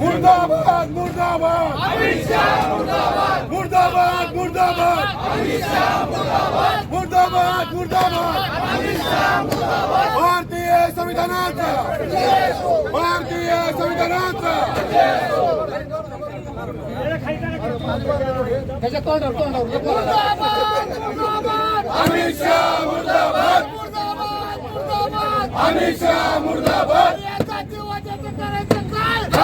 मुर्दाबाद मुर्दाबाद. मुर्दाबाद मुर्दाबाद. मुर्दाबाद मुर्दाबाद. भारतीय संविधानाचा. भारतीय संविधानाचा. अमित शहा मुर्दाबाद. अमित शहा मुर्दाबाद.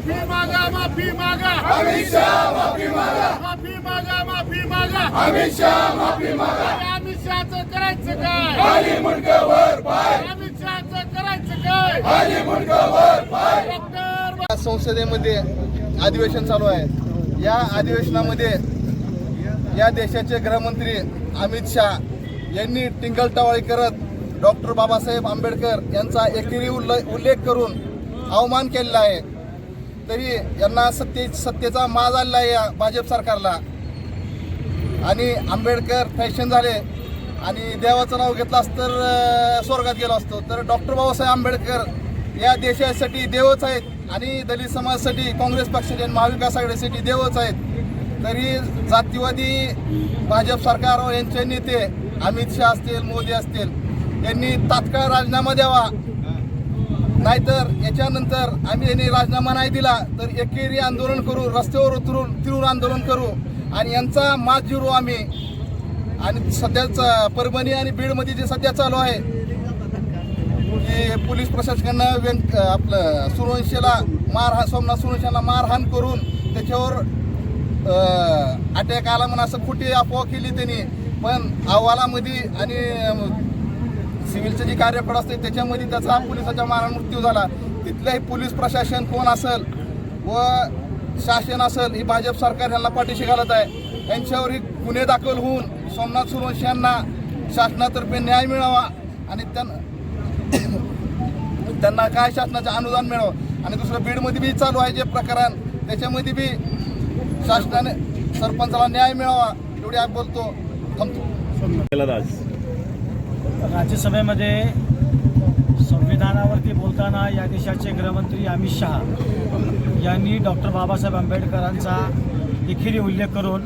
माफी मागा माफी मागा. अमित शहा माफी मागा. माफी मागा माफी मागा. अमित शहा माफी मागा. अमित शहाचं करायचं काय? खाली मुंडकावर पाय. अमित शहाचं करायचं काय? खाली मुंडकावर पाय. डॉक्टर संसदेमध्ये अधिवेशन चालू आहे. या अधिवेशनामध्ये या देशाचे गृहमंत्री अमित शहा यांनी टिंगलटावाळी करत डॉक्टर बाबासाहेब आंबेडकर यांचा एकेरी उल्ले उल्लेख करून अवमान केलेला आहे. तरी यांना सत्ते सत्तेचा माज आलेला आहे या भाजप सरकारला. आणि आंबेडकर फॅशन झाले आणि देवाचं नाव घेतलं असतं तर स्वर्गात गेलो असतो. तर डॉक्टर बाबासाहेब आंबेडकर या देशासाठी देवच आहेत आणि दलित समाजासाठी काँग्रेस पक्षाचे आणि महाविकास आघाडीसाठी देवच आहेत. तरी जातीवादी भाजप सरकार यांचे नेते अमित शहा असतील मोदी असतील यांनी तात्काळ राजीनामा द्यावा. नाहीतर याच्यानंतर आम्ही यांनी राजीनामा नाही दिला तर एकेरी आंदोलन करू रस्त्यावर उतरून तीव्र आंदोलन करू. आणि यांचा मात जिरू आम्ही. आणि सध्याच परभणी आणि बीडमध्ये जे सध्या चालू आहे की पोलीस प्रशासकांना व्यंक आपलं सुरवंशीला मारहाण सोमनाथ सुरवंशाला मारहाण करून त्याच्यावर अटॅक आला म्हणून असं खोटी अफवा केली त्यांनी. पण अहवालामध्ये आणि सिव्हिलचं जे कार्यपड असते त्याच्यामध्ये त्याचा पोलिसाच्या मारण मृत्यू झाला. तिथलंही पोलीस प्रशासन कोण असेल व शासन असेल ही भाजप सरकार यांना पाठीशी घालत आहे. यांच्यावर गुन्हे दाखल होऊन सोमनाथ सुरवंशी यांना शासनातर्फे न्याय मिळावा आणि त्यांना त्यांना काय शासनाचं अनुदान मिळावं? आणि दुसरं बीडमध्ये बी चालू आहे जे प्रकरण त्याच्यामध्ये बी शासनाने सरपंचाला न्याय मिळावा एवढी आप बोलतो. थांबतो. राज्यसभेमध्ये संविधानावरती बोलताना या देशाचे गृहमंत्री अमित शहा यांनी डॉक्टर बाबासाहेब आंबेडकरांचा देखील उल्लेख करून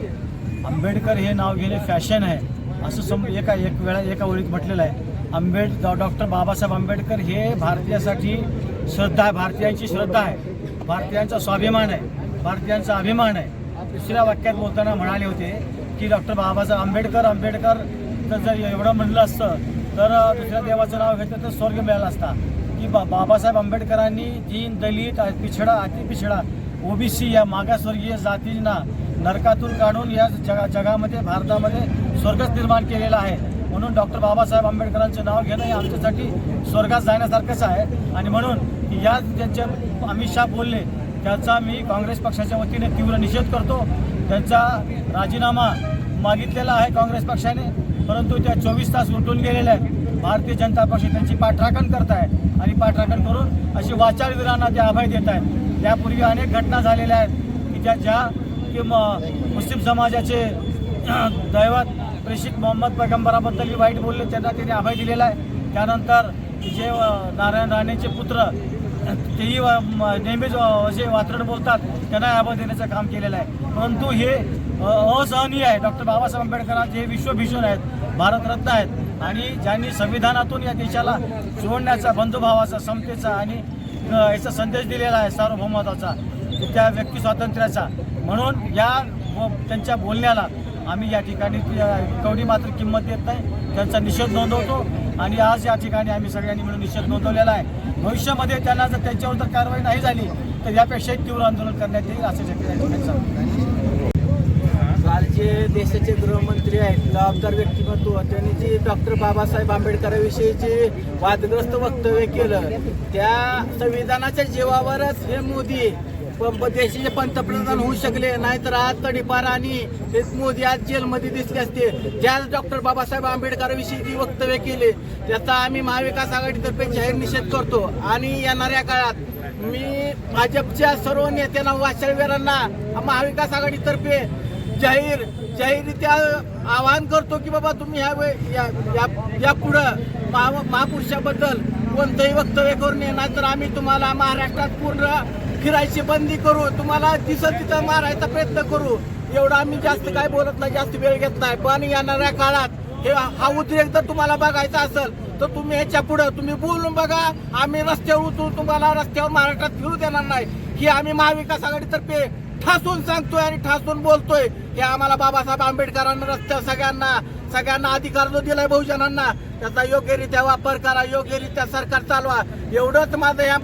आंबेडकर हे नाव घेणे फॅशन आहे असं सम एका एक वेळा एका ओळीत म्हटलेलं आहे. आंबेड डॉक्टर बाबासाहेब आंबेडकर हे भारतीयासाठी श्रद्धा आहे भारतीयांची श्रद्धा आहे भारतीयांचा स्वाभिमान आहे भारतीयांचा अभिमान आहे. दुसऱ्या वाक्यात बोलताना म्हणाले होते की डॉक्टर बाबासाहेब आंबेडकर आंबेडकर तर जर एवढं म्हणलं असतं तर दुसऱ्या देवाचं नाव घेतलं तर स्वर्ग मिळाला असता. की बा बाबासाहेब आंबेडकरांनी दीन दलित पिछडा अतिपिछडा ओबीसी या मागासवर्गीय जातींना नरकातून काढून या जगा जगामध्ये भारतामध्ये स्वर्गच निर्माण केलेला आहे. म्हणून डॉक्टर बाबासाहेब आंबेडकरांचं नाव घेणं हे आमच्यासाठी स्वर्गात जाण्यासारखंच आहे. आणि म्हणून या ज्यांचे अमित शाह बोलले त्याचा मी काँग्रेस पक्षाच्या वतीने तीव्र निषेध करतो. त्यांचा राजीनामा मागितलेला आहे काँग्रेस पक्षाने. परंतु त्या चोवीस तास उलटून गेलेल्या आहेत. भारतीय जनता पक्ष त्यांची पाठराखण करत आहे आणि पाठराखण करून अशी वाचाळवीरांना ते अभय देत आहेत त्यापूर्वी अनेक घटना झालेल्या आहेत की ज्या ज्या की म- मुस्लिम समाजाचे दैवत प्रेषित मोहम्मद पैगंबराबद्दल वाईट बोलले त्यांना त्यांनी अभय दिलेला आहे. त्यानंतर जे नारायण राणेचे पुत्र तेही नेहमीच जे असे वात्रट बोलतात त्यांना अभय देण्याचं काम केलेलं आहे. परंतु हे असहनीय आहे. डॉक्टर बाबासाहेब आंबेडकरांचे हे विश्वभीषण आहेत भारतरत्न आहेत. आणि ज्यांनी संविधानातून या देशाला जोडण्याचा बंधुभावाचा समतेचा आणि याचा संदेश दिलेला आहे सार्वभौमत्वाचा त्या व्यक्ती स्वातंत्र्याचा. म्हणून या त्यांच्या बोलण्याला आम्ही या ठिकाणी कवडी मात्र किंमत देत नाही. त्यांचा निषेध नोंदवतो. आणि आज या ठिकाणी आम्ही सगळ्यांनी मिळून निषेध नोंदवलेला आहे. भविष्यामध्ये त्यांना जर त्यांच्यावर जर कारवाई नाही झाली तर यापेक्षाही तीव्र आंदोलन करण्यात येईल असं या ठिकाणी सांगतो काल जे देशाचे गृहमंत्री आहेत जबाबदार व्यक्तिमत्व. त्यांनी जी डॉक्टर बाबासाहेब आंबेडकरांविषयी जे वादग्रस्त वक्तव्य केलं त्या संविधानाच्या जीवावरच हे मोदी देशाचे पंतप्रधान होऊ शकले नाहीतर आज तडीपार आणि मोदी आज जेलमध्ये दिसले असते. ज्या डॉक्टर बाबासाहेब आंबेडकरांविषयी जी वक्तव्य केले त्याचा आम्ही महाविकास आघाडीतर्फे जाहीर निषेध करतो. आणि येणाऱ्या काळात मी भाजपच्या सर्व नेत्यांना वाचळवेरांना महाविकास आघाडीतर्फे जाहीर जाहीररित्या आवाहन करतो की बाबा तुम्ही ह्या वे- या या- या पुढं महा महापुरुषाबद्दल कोणतंही वक्तव्य करू नये नाहीतर आम्ही तुम्हाला महाराष्ट्रात पूर्ण फिरायची बंदी करू तुम्हाला तिथं तिथं मारायचा प्रयत्न करू. एवढं आम्ही जास्त काय बोलत नाही जास्त वेळ घेत नाही. पण येणाऱ्या काळात हे हा उद्रेक जर तुम्हाला बघायचा असेल तर तुम्ही ह्याच्या पुढं तुम्ही बोलून बघा. आम्ही रस्त्यावर उतरून तुम्हाला रस्त्यावर महाराष्ट्रात फिरू देणार नाही. ही आम्ही महाविकास आघाडीतर्फे ठासून सांगतोय आणि ठासून बोलतोय हे आम्हाला बाबासाहेब आंबेडकरांना रस्त्यावर सगळ्यांना सगळ्यांना अधिकार जो दिलाय बहुजनांना. त्याचा योग्यरित्या वापर करा योग्यरित्या सरकार चालवा. एवढंच माझं या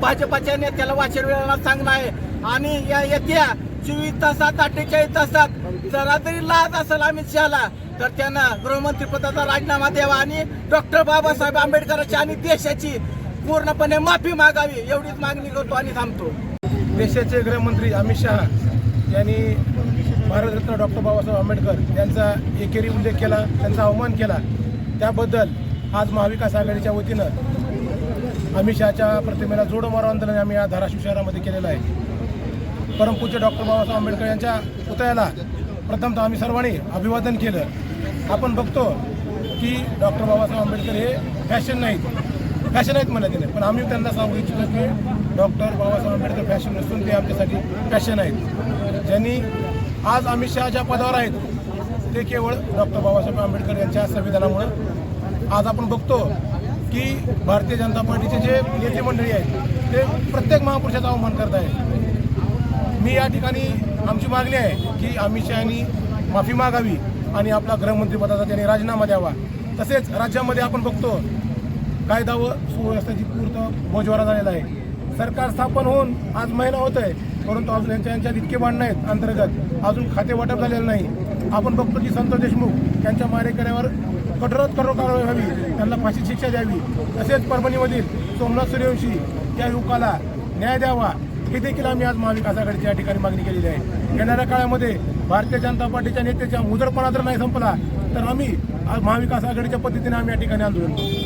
भाजपाच्या नेत्याला वाचन सांगणं आहे. आणि या येत्या चोवीस तासात अठ्ठेचाळीस तासात जरा तरी लाज असेल अमित शहाला तर त्यांना गृहमंत्री पदाचा राजीनामा द्यावा आणि डॉक्टर बाबासाहेब आंबेडकरांची आणि देशाची पूर्णपणे माफी मागावी एवढीच मागणी करतो आणि थांबतो. देशाचे गृहमंत्री अमित शहा यांनी भारतरत्न डॉक्टर बाबासाहेब आंबेडकर यांचा एकेरी उल्लेख केला त्यांचा अवमान केला. त्याबद्दल आज महाविकास आघाडीच्या वतीनं अमित शहाच्या प्रतिमेला जोडो मारो आंदोलन आम्ही या धाराशिव शहरामध्ये केलेलं आहे. परमपूज्य डॉक्टर बाबासाहेब आंबेडकर यांच्या पुतळ्याला प्रथमतः आम्ही सर्वांनी अभिवादन केलं. आपण बघतो की डॉक्टर बाबासाहेब आंबेडकर हे फॅशन नाहीत. फॅशन आहेत म्हणा तिने पण आम्ही त्यांना सांगू इच्छितो की डॉक्टर बाबासाहेब आंबेडकर फॅशन नसून ते आमच्यासाठी फॅशन आहेत. ज्यांनी आज अमित शहा ज्या पदावर आहेत ते केवळ डॉक्टर बाबासाहेब आंबेडकर यांच्या संविधानामुळं. आज आपण बघतो की भारतीय जनता पार्टीचे जे नेते मंडळी आहेत ते प्रत्येक महापुरुषाचा अवमान करत आहेत. मी या ठिकाणी आमची मागणी आहे की अमित शहानी माफी मागावी आणि आपला गृहमंत्रीपदाचा त्यांनी राजीनामा द्यावा. तसेच राज्यामध्ये आपण बघतो कायदा व सुव्यवस्थेची पूर्त बोजवारा झालेला आहे. सरकार स्थापन होऊन आज महिना होत आहे. परंतु अजून यांच्या यांच्यात इतके भांडणं आहेत अंतर्गत. अजून खाते वाटप झालेलं नाही. आपण बघतो की संत देशमुख यांच्या मारेकऱ्यावर कठोरात कठोर कारवाई व्हावी. त्यांना फाशी शिक्षा द्यावी. तसेच परभणीमधील सोमनाथ सूर्यवंशी या युवकाला न्याय द्यावा. हे देखील आम्ही आज महाविकास आघाडीच्या या ठिकाणी मागणी केलेली आहे. येणाऱ्या काळामध्ये भारतीय जनता पार्टीच्या नेत्याच्या मुजरपणा जर नाही संपला तर आम्ही आज महाविकास आघाडीच्या पद्धतीने आम्ही या ठिकाणी आंदोलन करू.